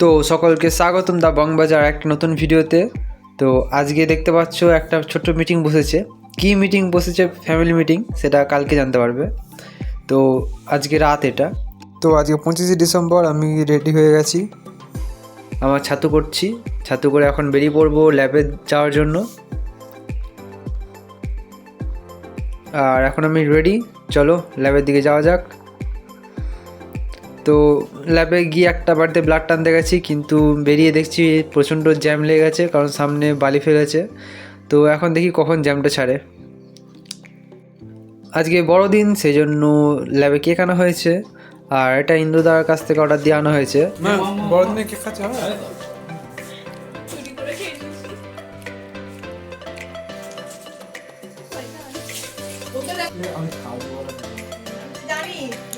তো সকলকে স্বাগতম দা বংবাজার একটা নতুন ভিডিওতে। তো আজকে দেখতে পাচ্ছ একটা ছোট্ট মিটিং বসেছে। কী মিটিং বসেছে ফ্যামিলি মিটিং সেটা কালকে জানতে পারবে। তো আজকে রাত এটা। তো আজকে পঁচিশে ডিসেম্বর, আমি রেডি হয়ে গেছি। আমার ছাতু করছি ছাতু করে এখন বেরিয়ে পড়ব ল্যাবে যাওয়ার জন্য। আর এখন আমি রেডি চলো ল্যাবের দিকে যাওয়া যাক। তো ল্যাবে গিয়ে একটা বাড়িতে ব্লাড টানতে গেছি কিন্তু বেরিয়ে দেখছি প্রচণ্ড জ্যাম লেগে গেছে কারণ সামনে বালি ফেলেছে। তো এখন দেখি কখন জ্যামটা ছাড়ে। আজকে বড়দিন সেই জন্য ল্যাবে কেক আনা হয়েছে আর এটা ইন্দুদার কাছ থেকে অর্ডার দিয়ে আনা হয়েছে। না বড়দিনে কেক খাচ্ছে আমি খাব। জানি এটা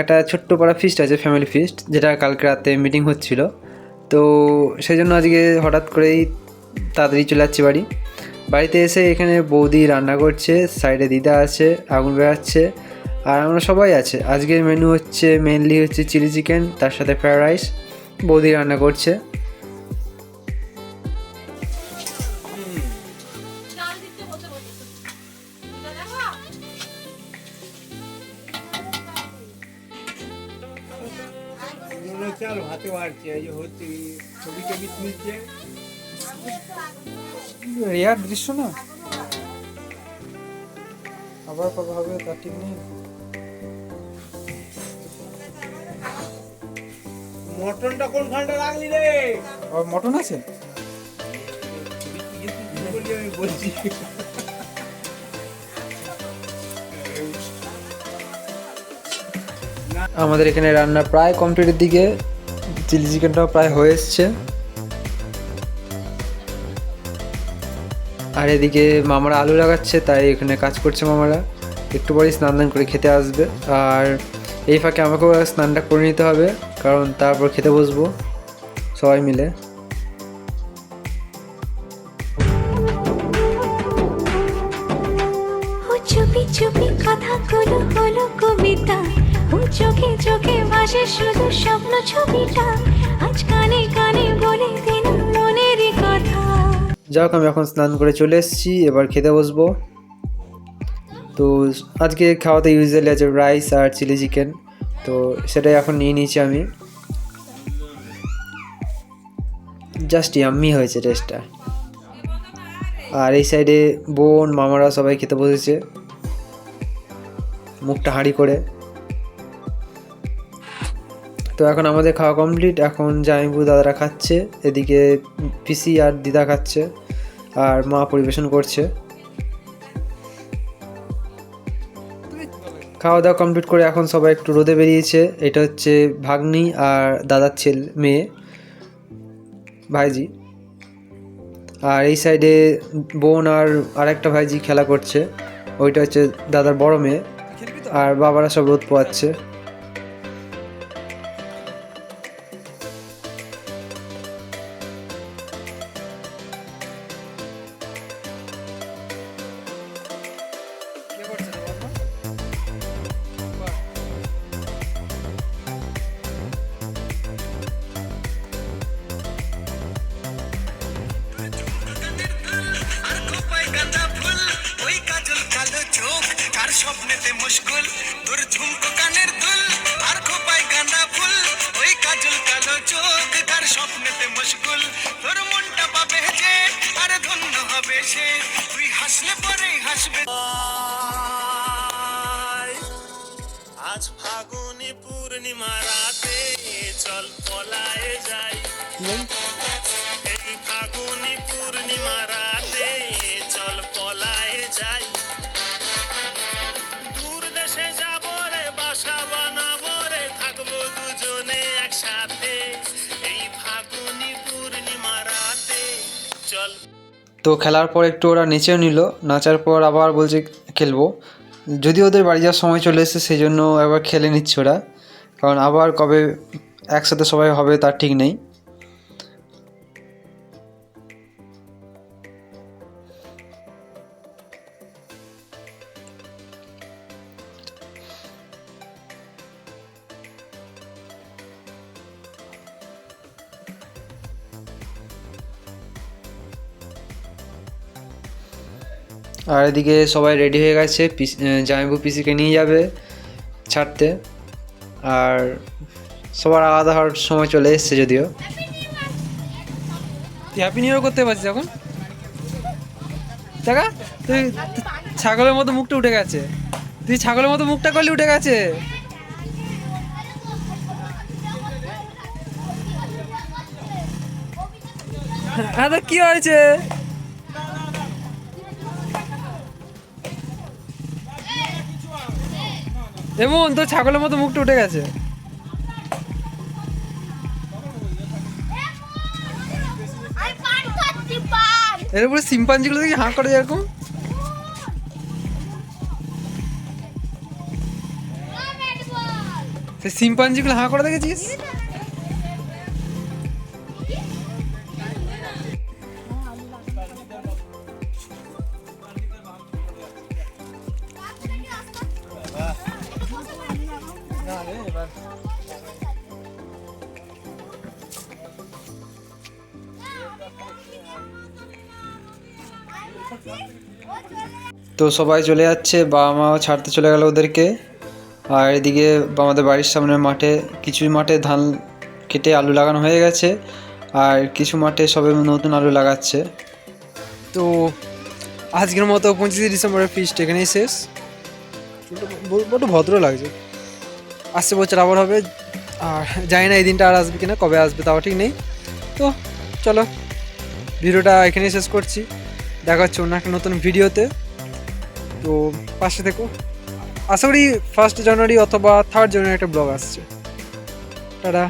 একটা ছোট্ট পাড়া ফিস্ট আছে ফ্যামিলি ফিস্ট যেটা কালকে রাতে মিটিং হচ্ছিল। তো সেই জন্য আজকে হঠাৎ করেই তাড়াতাড়ি চলে যাচ্ছি বাড়ি। বাড়িতে এসে এখানে বৌদি রান্না করছে সাইডে দিদা আছে, আগুন বেড়াচ্ছে আর আমরা সবাই আছে। আজকের মেনু হচ্ছে মেনলি হচ্ছে চিলি চিকেন তার সাথে ফ্রায়েড রাইস বৌদি রান্না করছে। হচ্ছে ভাতে বাড়ছে এই যে হচ্ছে ছবি টবি তুলছে। রেয়ার দৃশ্য না? আবার কবে হবে তার ঠিক নেই। মটনটা কোন খানটা রাখলি রে? মটন আছে? বলছি। আমাদের এখানে রান্না প্রায় কমপ্লিটের দিকে। চিলি চিকেনটাও প্রায় হয়ে এসছে। আর এদিকে মামারা আলু লাগাচ্ছে, তাই এখানে কাজ করছে মামারা। একটু পরেই স্নান দান করে খেতে আসবে। আর এই ফাঁকে আমাকেও স্নানটা করে নিতে হবে, কারণ তারপর খেতে বসবো। সবাই মিলে। চুপি চুপি কথাগুলো হলো কবিতা। চোখে চোখে শুধু স্বপ্ন ছবিটা। আজ কানে কানে বলে দিন কথা। যাক, আমি এখন স্নান করে চলে এসেছি, এবার খেতে বসবো। তো আজকে খাওয়াতে ইউজুয়ালি আছে রাইস আর চিলি চিকেন তো সেটাই এখন নিয়ে নিয়েছি আমি। জাস্ট ইয়াম্মি হয়েছে টেস্টটা আর এই সাইডে বোন, মামারা সবাই খেতে বসেছে। মুখটা হাঁড়ি করে। তো এখন আমাদের খাওয়া কমপ্লিট এখন জামাইবু দাদারা খাচ্ছে, এদিকে পিসি আর দিদা খাচ্ছে, আর মা পরিবেশন করছে। খাওয়া দাওয়া কমপ্লিট করে এখন সবাই একটু রোদে বেরিয়েছে, এটা হচ্ছে ভাগ্নি আর দাদার ছেলে, মেয়ে, ভাইজি। আর এই সাইডে বোন আর আরেকটা ভাইজি খেলা করছে, ওইটা হচ্ছে দাদার বড় মেয়ে, আর বাবারা সব রোদ পোয়াচ্ছে চোখ, কার স্বপ্নেতে মুশকুল? তোর ঝুমকো কানের দুল, আর খোপায় গাঁদা ফুল। ওই কাজল কালো চোখ, কার স্বপ্নেতে মুশকুল? তোর মনটা পাবে যে, আর ধন্য হবে সে। তুই হাসলে পরে হাসবে। আজ ফাগুনি পূর্ণিমা তো খেলার পর একটু ওরা নেচেও নিল, নাচার পর আবার বলছে খেলব। যদি ওদের বাড়ি যাওয়ার সময় চলে এসেছে, সেই জন্য আবার খেলে নিচ্ছে ওরা। কারণ আবার কবে একসাথে সবাই হবে তার ঠিক নেই। আর এদিকে সবাই রেডি হয়ে গেছে, পিস- জামাইবু পিসিকে নিয়ে যাবে ছাড়তে। আর সবার আলাদা হওয়ার সময় চলে এসছে যদিও। হ্যাপি নিউ করতে পারছিস এখন? দেখা তুই ছাগলের মতো মুখটা উঠে গেছে। তুই ছাগলের মতো মুখটা করলে উঠে গেছে। হ্যাঁ কি হয়েছে? এমন তো ছাগলের মতো মুখটা উঠে গেছে। এর উপরে সিম্পাঞ্জিগুলো দেখি হাঁ করে এরকম সেই সিম্পাঞ্জিগুলো হাঁ করে দেখেছিস? তো সবাই চলে যাচ্ছে বাবা মাও ছাড়তে চলে গেল ওদেরকে। আর এদিকে আমাদের বাড়ির সামনের মাঠে কিছু মাঠে ধান কেটে আলু লাগানো হয়ে গেছে, আর কিছু মাঠে সবে নতুন আলু লাগাচ্ছে। তো আজকের মতো পঁচিশে ডিসেম্বরের ফিস্ট এখানেই শেষ। বড্ড ভদ্র লাগছে। আসছে বছর আবার হবে। আর জানি না এই দিনটা আর আসবে কিনা, কবে আসবে তাও ঠিক নেই। তো চলো, ভিডিওটা এখানেই শেষ করছি। দেখা হচ্ছে অন্য একটা নতুন ভিডিওতে। তো পাশে থেকো। আশা করি ফার্স্ট জানুয়ারি অথবা থার্ড জানুয়ারি একটা ব্লগ আসছে। টাটা।